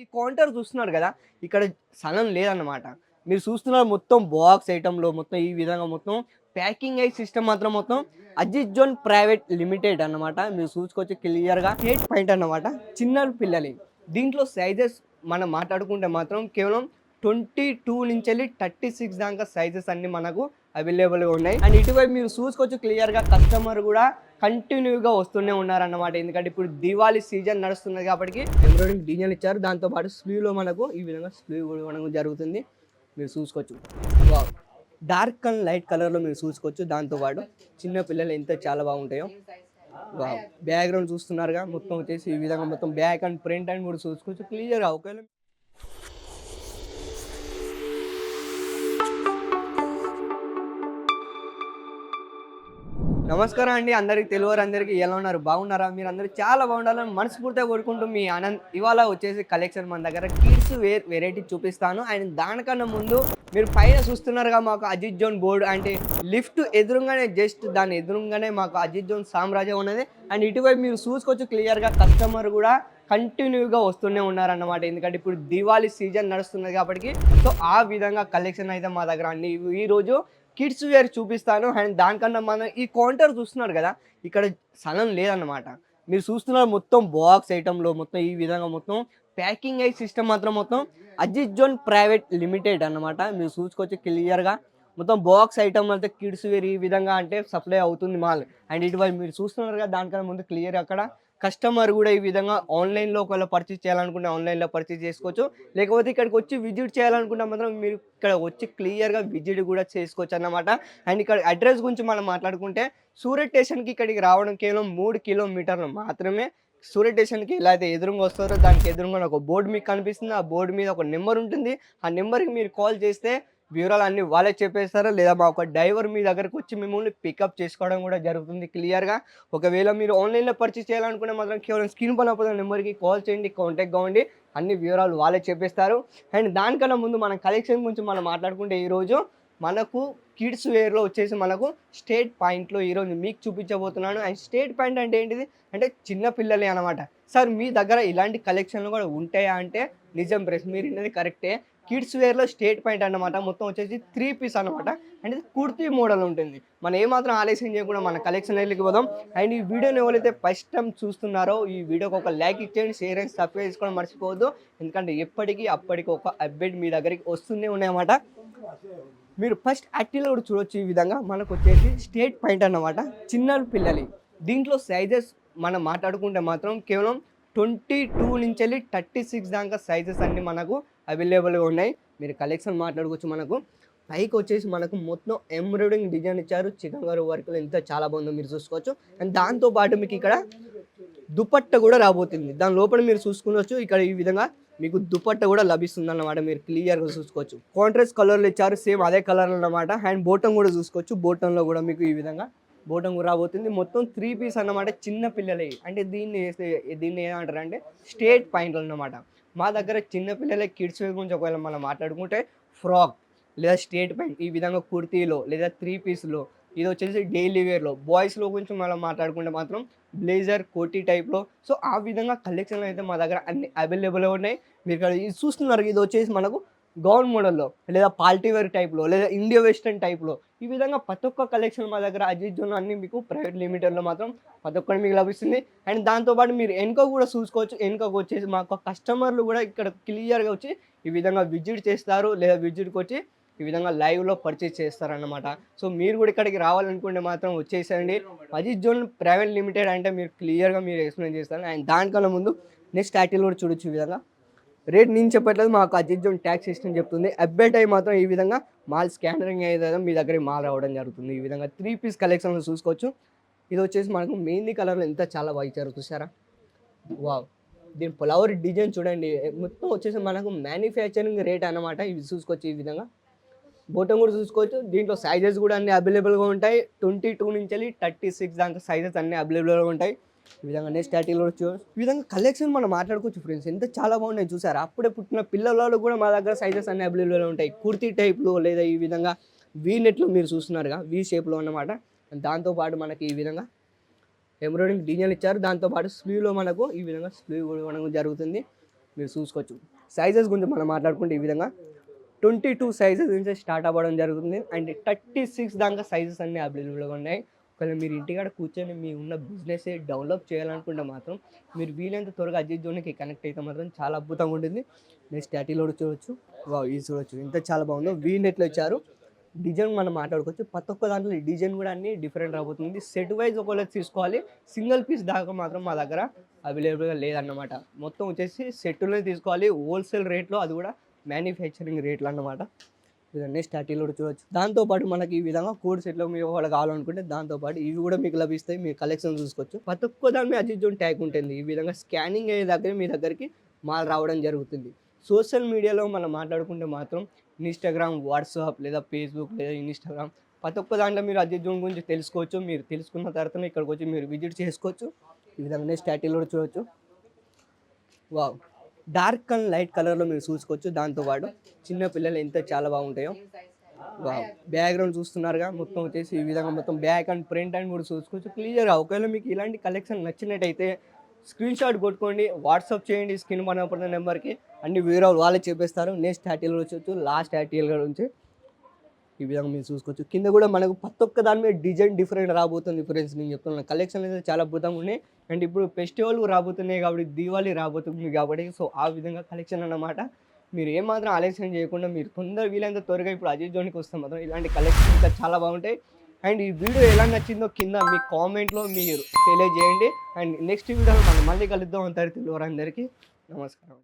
ఈ కౌంటర్ చూస్తున్నారు కదా ఇక్కడ సలం లేదన్నమాట. మీరు చూస్తున్నారు మొత్తం బాక్స్ ఐటెంలో మొత్తం ఈ విధంగా మొత్తం ప్యాకింగ్ అయ్యి సిస్టమ్ మాత్రం మొత్తం అజిత్ జోన్ ప్రైవేట్ లిమిటెడ్ అన్నమాట. మీరు చూసుకోవచ్చు క్లియర్గా ఎయిట్ పాయింట్ అన్నమాట. చిన్న పిల్లలు. దీంట్లో సైజెస్ మనం మాట్లాడుకుంటే మాత్రం కేవలం ట్వంటీ టూ నుంచి వెళ్ళి థర్టీ సిక్స్ దాకా సైజెస్ అన్నీ మనకు అవైలబుల్గా ఉన్నాయి. అండ్ ఇటువైపు మీరు చూసుకోవచ్చు క్లియర్గా కస్టమర్ కూడా కంటిన్యూగా వస్తూనే ఉన్నారన్నమాట. ఎందుకంటే ఇప్పుడు దివాళీ సీజన్ నడుస్తున్నది కాబట్టి ఎంబ్రాయిడింగ్ డిజైన్ ఇచ్చారు. దాంతోపాటు స్లీవ్లో మనకు ఈ విధంగా స్లీవ్ కూడా మనకు జరుగుతుంది. మీరు చూసుకోవచ్చు. వావ్ డార్క్ అండ్ లైట్ కలర్లో మీరు చూసుకోవచ్చు. దాంతోపాటు చిన్న పిల్లలు ఎంత చాలా బాగుంటాయో. వావ్ బ్యాక్గ్రౌండ్ చూస్తున్నారుగా. మొత్తం వచ్చేసి ఈ విధంగా మొత్తం బ్యాక్ అండ్ ప్రింట్ అండ్ కూడా చూసుకోవచ్చు. క్లియర్గా ఒకవేళ నమస్కారం అండి. అందరికి తెలుగు అందరికీ ఎలా ఉన్నారు? బాగున్నారా? మీరు అందరూ చాలా బాగుండాలని మనస్ఫూర్తిగా కోరుకుంటూ మీ ఆనంద్ ఇవాళ వచ్చేసి కలెక్షన్ మన దగ్గర కిడ్స్ వేర్ వెరైటీ చూపిస్తాను. అండ్ దానికన్నా ముందు మీరు పైన చూస్తున్నారుగా మాకు అజిత్ జోన్ బోర్డు. అంటే లిఫ్ట్ ఎదురుగానే జస్ట్ దాని ఎదురుగానే మాకు అజిత్ జోన్ సామ్రాజ్యం ఉన్నది. అండ్ ఇటువైపు మీరు చూసుకోవచ్చు క్లియర్గా కస్టమర్ కూడా కంటిన్యూగా వస్తూనే ఉన్నారన్నమాట. ఎందుకంటే ఇప్పుడు దివాళీ సీజన్ నడుస్తున్నది కాబట్టి. సో ఆ విధంగా కలెక్షన్ అయితే మా దగ్గర అన్ని ఈరోజు కిడ్స్ వేర్ చూపిస్తాను అండ్ దానికన్నా మనం ఈ కౌంటర్ చూస్తున్నారు కదా ఇక్కడ సలం లేదన్నమాట. మీరు చూస్తున్నారు మొత్తం బాక్స్ ఐటెంలో మొత్తం ఈ విధంగా మొత్తం ప్యాకింగ్ అయ్యి సిస్టమ్ మాత్రం మొత్తం అజిత్ జోన్ ప్రైవేట్ లిమిటెడ్ అన్నమాట. మీరు చూసుకోవచ్చు క్లియర్గా మొత్తం బాక్స్ ఐటమ్ అయితే కిడ్స్ వేర్ ఈ విధంగా అంటే సప్లై అవుతుంది మాల్. అండ్ ఇటువైపు మీరు చూస్తున్నారు కదా దానికన్నా ముందు క్లియర్ అక్కడ. కస్టమర్ కూడా ఈ విధంగా ఆన్లైన్లో ఒకవేళ పర్చేస్ చేయాలనుకుంటే ఆన్లైన్లో పర్చేస్ చేసుకోవచ్చు. లేకపోతే ఇక్కడికి వచ్చి విజిట్ చేయాలనుకుంటే మాత్రం మీరు ఇక్కడ వచ్చి క్లియర్గా విజిట్ కూడా చేసుకోవచ్చు అన్నమాట. అండ్ ఇక్కడ అడ్రస్ గురించి మనం మాట్లాడుకుంటే సూరత్ స్టేషన్కి ఇక్కడికి రావడం కేవలం మూడు కిలోమీటర్లు మాత్రమే. సూరత్ స్టేషన్కి ఎలా అయితే ఎదురుగా వస్తారో దానికి ఎదురుగా ఒక బోర్డు మీకు కనిపిస్తుంది. ఆ బోర్డు మీద ఒక నెంబర్ ఉంటుంది. ఆ నెంబర్కి మీరు కాల్ చేస్తే వివరాలు అన్నీ వాళ్ళే చెప్పేస్తారు? లేదా మా ఒక డ్రైవర్ మీ దగ్గరకు వచ్చి మిమ్మల్ని పికప్ చేసుకోవడం కూడా జరుగుతుంది క్లియర్గా. ఒకవేళ మీరు ఆన్లైన్లో పర్చేస్ చేయాలనుకుంటే మాత్రం కేవలం స్క్రీన్ పని పోతున్న నెంబర్కి కాల్ చేయండి కాంటాక్ట్ కావండి అన్ని వివరాలు వాళ్ళే చెప్పేస్తారు. అండ్ దానికన్నా ముందు మన కలెక్షన్ గురించి మనం మాట్లాడుకుంటే ఈరోజు మనకు కిడ్స్ వేర్లో వచ్చేసి మనకు స్టేట్ పాయింట్లో ఈరోజు మీకు చూపించబోతున్నాను. అండ్ స్టేట్ పాయింట్ అంటే ఏంటిది? అంటే చిన్న పిల్లలే అనమాట సార్ మీ దగ్గర ఇలాంటి కలెక్షన్లు కూడా ఉంటాయా అంటే నిజం ప్రెస్ మీరు విన్నది కరెక్టే. కిడ్స్ వేర్లో స్టేట్ పాయింట్ అన్నమాట. మొత్తం వచ్చేసి త్రీ పీస్ అనమాట అండ్ కుర్తీ మోడల్ ఉంటుంది. మనం ఏమాత్రం ఆలస్యం చేయకుండా మన కలెక్షన్ వెళ్ళి పోదాం. అండ్ ఈ వీడియోని ఎవరైతే ఫస్ట్ టైం చూస్తున్నారో ఈ వీడియోకి ఒక లైక్ ఇచ్చేయండి షేర్ అండ్ సబ్స్క్రైబ్ చేసుకోవడం మర్చిపోవద్దు. ఎందుకంటే ఎప్పటికీ అప్పటికి ఒక అప్డేట్ మీ దగ్గరికి వస్తూనే ఉన్నాయన్నమాట. మీరు ఫస్ట్ యాక్టివ్లో కూడా చూడొచ్చు ఈ విధంగా. మనకు వచ్చేసి స్టేట్ పాయింట్ అన్నమాట. చిన్న పిల్లలు దీంట్లో సైజెస్ మనం మాట్లాడుకుంటే మాత్రం కేవలం ట్వంటీ టూ నుంచి వెళ్ళి థర్టీ సిక్స్ దాకా సైజెస్ అన్నీ మనకు అవైలబుల్గా ఉన్నాయి. మీరు కలెక్షన్ మాట్లాడుకోవచ్చు మనకు. పైకి వచ్చేసి మనకు మొత్తం ఎంబ్రాయిడింగ్ డిజైన్ ఇచ్చారు. చికెన్ గారు వర్క్లు ఎంత చాలా బాగుందో. మీరు చూసుకోవచ్చు. అండ్ దాంతో పాటు మీకు ఇక్కడ దుపట్ట కూడా రాబోతుంది. దాని లోపల మీరు చూసుకోవచ్చు ఇక్కడ ఈ విధంగా మీకు దుపట్ట కూడా లభిస్తుంది అన్నమాట మీరు క్లియర్గా చూసుకోవచ్చు. కాంట్రాస్ట్ కలర్లు ఇచ్చారు. సేమ్ అదే కలర్ అన్నమాట. అండ్ బోటం కూడా చూసుకోవచ్చు. బోటంలో కూడా మీకు ఈ విధంగా బోటం రాబోతుంది. మొత్తం త్రీ పీస్ అన్నమాట చిన్న పిల్లలే అంటే దీన్ని దీన్ని ఏమంటారు అంటే స్టేట్ పాయింట్లు అన్నమాట. మా దగ్గర చిన్న పిల్లల కిడ్స్ గురించి ఒకవేళ మనం మాట్లాడుకుంటే ఫ్రాక్ లేదా స్టేట్ ప్యాంట్ ఈ విధంగా కుర్తీలో లేదా త్రీ పీస్లో ఇది వచ్చేసి డైలీ వేర్లో బాయ్స్లో గురించి మనం మాట్లాడుకుంటే మాత్రం బ్లేజర్ కోటీ టైప్లో సో ఆ విధంగా కలెక్షన్లు అయితే మా దగ్గర అన్ని అవైలబుల్గా ఉన్నాయి. మీరు ఇక్కడ ఇది చూస్తున్నారు. ఇది వచ్చేసి మనకు గౌన్ మోడల్లో లేదా పార్టీ వేర్ టైప్లో లేదా ఇండియా వెస్టర్న్ టైప్లో ఈ విధంగా ప్రతి ఒక్క కలెక్షన్ మా దగ్గర అజిత్ జోన్ అన్ని మీకు ప్రైవేట్ లిమిటెడ్లో మాత్రం ప్రతి ఒక్కటి మీకు లభిస్తుంది. అండ్ దాంతోపాటు మీరు వెనుక కూడా చూసుకోవచ్చు. వెనుకకు వచ్చేసి మాకు కస్టమర్లు కూడా ఇక్కడ క్లియర్గా వచ్చి ఈ విధంగా విజిట్ చేస్తారు లేదా విజిట్కి వచ్చి ఈ విధంగా లైవ్లో పర్చేస్ చేస్తారన్నమాట. సో మీరు కూడా ఇక్కడికి రావాలనుకుంటే మాత్రం వచ్చేసేయండి. అజిత్ జోన్ ప్రైవేట్ లిమిటెడ్ అంటే మీరు క్లియర్గా మీరు ఎక్స్ప్లెయిన్ చేస్తారు. అండ్ దానికన్నా ముందు నెక్స్ట్ టైటిల్ కూడా చూడొచ్చు ఈ విధంగా. రేట్ నేను చెప్పట్లేదు మాకు అజిత్ ట్యాక్స్ సిస్టమ్ చెప్తుంది. అప్డేట్ అయి మాత్రం ఈ విధంగా మాల్ స్కానరింగ్ అయ్యేదా మీ దగ్గరికి మాల్ రావడం జరుగుతుంది. ఈ విధంగా త్రీ పీస్ కలెక్షన్లో చూసుకోవచ్చు. ఇది వచ్చేసి మనకు మెయిన్లీ కలర్లో ఎంత చాలా బాగా ఇచ్చారు చూసారా వావ్ దీని ఫ్లవర్ డిజైన్ చూడండి. మొత్తం వచ్చేసి మనకు మ్యానుఫ్యాక్చరింగ్ రేట్ అనమాట ఇవి చూసుకోవచ్చు ఈ విధంగా. బోటం కూడా చూసుకోవచ్చు. దీంట్లో సైజెస్ కూడా అన్ని అవైలబుల్గా ఉంటాయి. ట్వంటీ టూ నుంచి వెళ్ళి థర్టీ సిక్స్ దాకా సైజెస్ అన్నీ అవైలబుల్గా ఉంటాయి. ఈ విధంగా నెక్స్ట్ స్టార్టింగ్ కూడా ఈ విధంగా కలెక్షన్ మనం మాట్లాడుకోవచ్చు ఫ్రెండ్స్ ఎంత చాలా బాగున్నాయి చూసారు? అప్పుడే పుట్టిన పిల్లలలో కూడా మా దగ్గర సైజెస్ అన్ని అవైలబుల్గా ఉంటాయి. కుర్తీ టైప్లో లేదా ఈ విధంగా వీ నెట్లో మీరు చూస్తున్నారుగా వీ షేప్లో అన్నమాట. దాంతోపాటు మనకి ఈ విధంగా ఎంబ్రాయిడింగ్ డిజైన్ ఇచ్చారు. దాంతోపాటు స్లీవ్లో మనకు ఈ విధంగా స్లీవ్ కూడా జరుగుతుంది. మీరు చూసుకోవచ్చు. సైజెస్ గురించి మనం మాట్లాడుకుంటే ఈ విధంగా ట్వంటీ టూ సైజెస్ నుంచి స్టార్ట్ అవ్వడం జరుగుతుంది. అండ్ థర్టీ సిక్స్ దాకా సైజెస్ అన్ని అవైలబుల్గా ఉన్నాయి. ఒకవేళ మీరు ఇంటికాడ కూర్చొని మీ ఉన్న బిజినెస్ డెవలప్ చేయాలనుకుంటే మాత్రం మీరు వీలైనంత త్వరగా అజిత్ జోన్కి కనెక్ట్ అయితే మాత్రం చాలా అద్భుతంగా ఉంటుంది. నెక్స్ట్ స్టాటీలో చూడొచ్చు వా ఇది చూడొచ్చు. ఇంత చాలా బాగుందో. వీ నెట్లో ఇచ్చారు డిజైన్ మనం మాట్లాడుకోవచ్చు. ప్రతి ఒక్క దాంట్లో డిజైన్ కూడా అన్ని డిఫరెంట్ రాబోతుంది. సెట్ వైజ్ ఒకవేళ తీసుకోవాలి సింగిల్ పీస్ దాకా మాత్రం మా దగ్గర అవైలబుల్గా లేదన్నమాట. మొత్తం వచ్చేసి సెట్టులో తీసుకోవాలి. హోల్సేల్ రేట్లో అది కూడా మ్యానుఫ్యాక్చరింగ్ రేట్లు అన్నమాట. ఇదన్నీ స్టాటిల్ కూడా చూడొచ్చు. దాంతోపాటు మనకి ఈ విధంగా కోడ్ సెట్లో మీరు ఒకవేళ కావాలనుకుంటే దాంతోపాటు ఇవి కూడా మీకు లభిస్తాయి. మీ కలెక్షన్ చూసుకోవచ్చు. ప్రతి ఒక్క దాని మీద అజిజోన్ ట్యాగ్ ఉంటుంది. ఈ విధంగా స్కానింగ్ అయ్యే దగ్గర మీ దగ్గరికి మాల్ రావడం జరుగుతుంది. సోషల్ మీడియాలో మనం మాట్లాడుకుంటే మాత్రం ఇన్స్టాగ్రామ్ వాట్సాప్ లేదా ఫేస్బుక్ లేదా ఇన్స్టాగ్రామ్ ప్రతి ఒక్క దాంట్లో మీరు అజిత్ జోన్ గురించి తెలుసుకోవచ్చు. మీరు తెలుసుకున్న తర్వాత ఇక్కడికి వచ్చి మీరు విజిట్ చేసుకోవచ్చు. ఈ విధంగానే స్టాటిల్ కూడా చూడవచ్చు వావ్! డార్క్ అండ్ లైట్ కలర్లో మీరు చూసుకోవచ్చు దాంతోపాటు చిన్న పిల్లలు ఎంత చాలా బాగుంటాయో. వావ్. బ్యాక్గ్రౌండ్ చూస్తున్నారుగా మొత్తం వచ్చేసి ఈ విధంగా మొత్తం బ్యాక్ అండ్ ప్రింట్ అండ్ కూడా చూసుకోవచ్చు. క్లియర్గా ఒకవేళ మీకు ఇలాంటి కలెక్షన్ నచ్చినట్టయితే స్క్రీన్ షాట్ కొట్టుకోండి వాట్సాప్ చేయండి స్క్రీన్ పడిన నెంబర్కి. అన్ని వివరాలు వాళ్ళే చెప్పేస్తారు. నెక్స్ట్ ఆర్టీఎల్ వచ్చి లాస్ట్ ఆర్టీఎల్ నుంచి ఈ విధంగా మీరు చూసుకోవచ్చు. కింద కూడా మనకు ప్రతి ఒక్క దాని మీద డిజైన్ డిఫరెంట్ రాబోతుంది ఫ్రెండ్స్. నేను చెప్తున్నాను కలెక్షన్ అయితే చాలా అద్భుతంగా ఉన్నాయి. అండ్ ఇప్పుడు ఫెస్టివల్ రాబోతున్నాయి కాబట్టి దీవాళీ రాబోతుంది కాబట్టి సో ఆ విధంగా కలెక్షన్ అన్నమాట. మీరు ఏమాత్రం ఆలస్యం చేయకుండా మీరు తొందర వీలైనంత త్వరగా ఇప్పుడు అజయ్ జోన్కి వస్తే మాత్రం ఇలాంటి కలెక్షన్ ఇంకా చాలా బాగుంటాయి. అండ్ ఈ వీడియో ఎలా నచ్చిందో కింద మీ కామెంట్లో మీరు తెలియజేయండి. అండ్ నెక్స్ట్ వీడియోలో మనం మళ్ళీ కలుద్దాం. అంటారు తెలియవారందరికీ నమస్కారం.